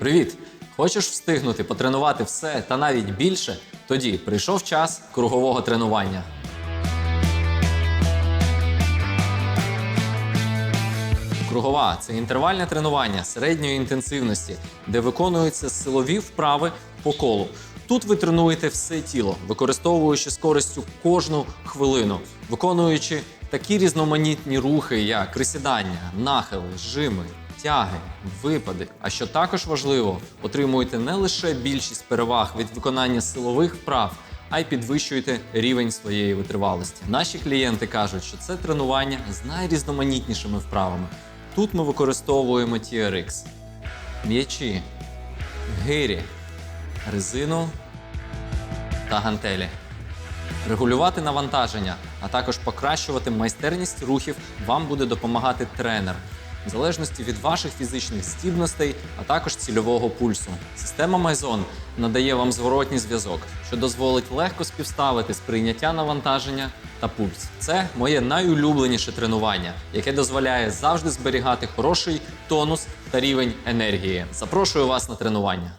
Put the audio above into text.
Привіт! Хочеш встигнути потренувати все та навіть більше? Тоді прийшов час кругового тренування. Кругова це інтервальне тренування середньої інтенсивності, де виконуються силові вправи по колу. Тут ви тренуєте все тіло, використовуючи з користю кожну хвилину, виконуючи такі різноманітні рухи, як присідання, нахили, жими, тяги, випади. А що також важливо, отримуєте не лише більшість переваг від виконання силових вправ, а й підвищуєте рівень своєї витривалості. Наші клієнти кажуть, що це тренування з найрізноманітнішими вправами. Тут ми використовуємо TRX, м'ячі, гирі, резину та гантелі. Регулювати навантаження, а також покращувати майстерність рухів вам буде допомагати тренер, в залежності від ваших фізичних здібностей, а також цільового пульсу. Система Майзон надає вам зворотній зв'язок, що дозволить легко співставити сприйняття навантаження та пульс. Це моє найулюбленіше тренування, яке дозволяє завжди зберігати хороший тонус та рівень енергії. Запрошую вас на тренування.